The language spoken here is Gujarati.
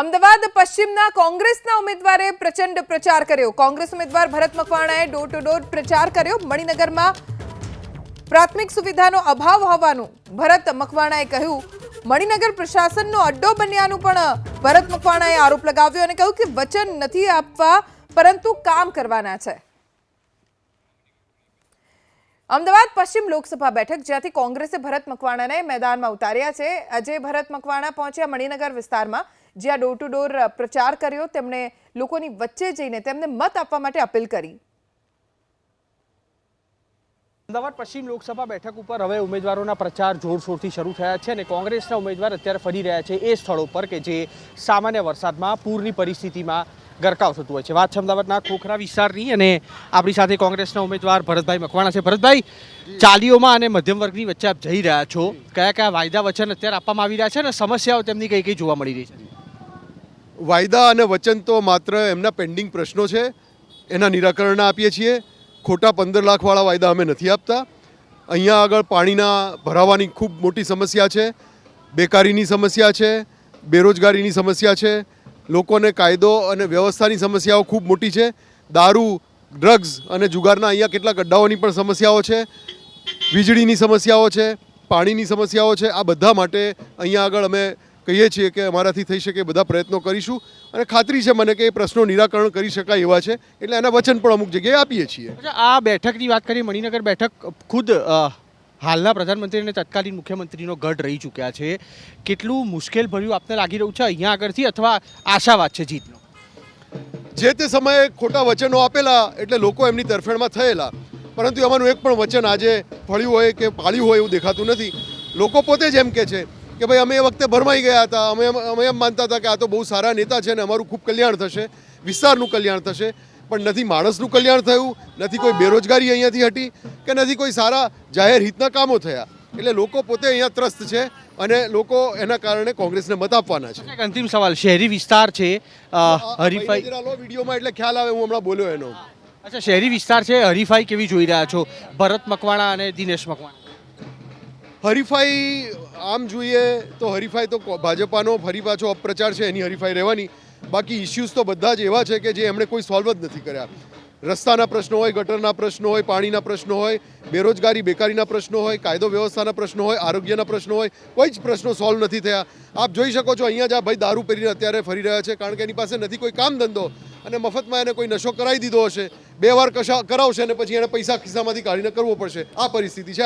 અમદાવાદ પશ્ચિમના કોંગ્રેસના ઉમેદવારે પ્રચંડ પ્રચાર કર્યો. કોંગ્રેસ ઉમેદવાર ભરત મકવાણાએ ડોર ટુ ડોર પ્રચાર કર્યો. મણિનગરમાં પ્રાથમિક સુવિધાનો અભાવ હોવાનું ભરત મકવાણાએ કહ્યું. મણિનગર પ્રશાસનનો અડ્ડો બન્યાનું પણ ભરત મકવાણાએ આરોપ લગાવ્યો અને કહ્યું કે વચન નથી આપવા, પરંતુ કામ કરવાના છે. અમદાવાદ પશ્ચિમ લોકસભા બેઠક, જ્યાંથી કોંગ્રેસે ભરત મકવાણાને મેદાનમાં ઉતાર્યા છે. આજે ભરત મકવાણા પહોંચ્યા મણિનગર વિસ્તારમાં. જ્યાં ડોર ટુ ડોર પ્રચાર કર્યો, તેમણે લોકોની વચ્ચે જઈને તેમને મત આપવા માટે અપીલ કરી. અમદાવાદ પશ્ચિમ લોકસભા બેઠક ઉપર હવે ઉમેદવારોના પ્રચાર જોરશોરથી શરૂ થયા છે અને કોંગ્રેસના ઉમેદવાર અત્યારે ફરી રહ્યા છે એ સ્થળો પર કે જે સામાન્ય વરસાદમાં પૂરની પરિસ્થિતિમાં ગરકાવ થતું હોય છે. વાત છે અમદાવાદના ખોખરા વિસ્તારની અને આપણી સાથે કોંગ્રેસના ઉમેદવાર ભરતભાઈ મકવાણા છે. ભરતભાઈ, ચાલીઓમાં અને મધ્યમ વર્ગની વચ્ચે આપ જઈ રહ્યા છો. કયા કયા વાયદા વચન અત્યારે આપવામાં આવી રહ્યા છે અને સમસ્યાઓ તેમની કઈ કઈ જોવા મળી રહી છે? વાયદા અને વચન તો માત્ર એમના પેન્ડિંગ પ્રશ્નો છે. એના નિરાકરણ આપીએ છીએ. ખોટા પંદર લાખવાળા વાયદા અમે નથી આપતા. અહીંયા આગળ પાણીના ભરાવાની ખૂબ મોટી સમસ્યા છે. બેકારીની સમસ્યા છે. બેરોજગારીની સમસ્યા છે. લોકોને કાયદો અને વ્યવસ્થાની સમસ્યાઓ ખૂબ મોટી છે. દારૂ ડ્રગ્સ અને જુગારના અહીંયા કેટલાક અડ્ડાઓની પણ સમસ્યાઓ છે. વીજળીની સમસ્યાઓ છે. પાણીની સમસ્યાઓ છે. આ બધા માટે અહીંયા આગળ અમે કહીએ છીએ કે અમારાથી થઈ શકે બધા પ્રયત્નો કરીશું. અને ખાતરી છે મને કે એ પ્રશ્નો નિરાકરણ કરી શકાય એવા છે. એટલે એના વચન પણ અમુક જગ્યાએ આપીએ છીએ. આ બેઠકની વાત કરીએ મણિનગર બેઠક ખુદ હાલના પ્રધાનમંત્રી અને તત્કાલીન મુખ્યમંત્રીનો ગઢ રહી ચૂક્યા છે. કેટલું મુશ્કેલ ભર્યું આપને લાગી રહ્યું છે અહીંયા આગળથી અથવા આશાવાદ છે જીતનો? જે તે સમયે ખોટા વચનો આપેલા એટલે લોકો એમની તરફેણમાં થયેલા. પરંતુ એમાંનું એક પણ વચન આજે ફળ્યું હોય કે પાળ્યું હોય એવું દેખાતું નથી. લોકો પોતે જ એમ કે છે કે ભાઈ અમે એ વખતે ભરમાઈ ગયા હતા. અમે અમે એમ માનતા હતા કે આ તો બહુ સારા નેતા છે ને અમારું ખૂબ કલ્યાણ થશે. વિસ્તારનું કલ્યાણ થશે. પણ નથી માણસનું કલ્યાણ થયું. નથી કોઈ બેરોજગારી અહીંયાથી હટી કે નથી કોઈ સારા જાહેર હિતના કામો થયા. એટલે લોકો પોતે અહીંયા ત્રસ્ત છે અને લોકો એના કારણે કોંગ્રેસને મત આપવાના છે. અંતિમ સવાલ. શહેરી વિસ્તાર છે હરીફાઈ વિડીયોમાં એટલે ખ્યાલ આવે હું હમણાં બોલ્યો એનો. અચ્છા શહેરી વિસ્તાર છે હરીફાઈ કેવી જોઈ રહ્યા છો? ભરત મકવાણા અને દિનેશ મકવાણા. હરીફાઈ આમ જોઈએ તો હરીફાઈ તો ભાજપાનો ફરી પાછો અપપ્રચાર છે, એની હરીફાઈ રહેવાની. બાકી ઇસ્યુઝ તો બધા જ એવા છે કે જે એમણે કોઈ સોલ્વ જ નથી કર્યા. રસ્તાના પ્રશ્નો હોય, ગટરના પ્રશ્નો હોય, પાણીના પ્રશ્નો હોય, બેરોજગારી, બેકારીના પ્રશ્નો હોય, કાયદો વ્યવસ્થાના પ્રશ્નો હોય, આરોગ્યના પ્રશ્નો હોય, કોઈ જ પ્રશ્નો સોલ્વ નથી થયા. આપ જોઈ શકો છો અહીંયા જ આ ભાઈ દારૂ પહેરીને અત્યારે ફરી રહ્યા છે, કારણ કે એની પાસે નથી કોઈ કામ ધંધો અને મફતમાં એને કોઈ નશો કરાવી દીધો હશે. બે વાર કશા કરાવશે અને પછી એને પૈસા ખિસ્સામાંથી કાઢીને કરવો પડશે. આ પરિસ્થિતિ છે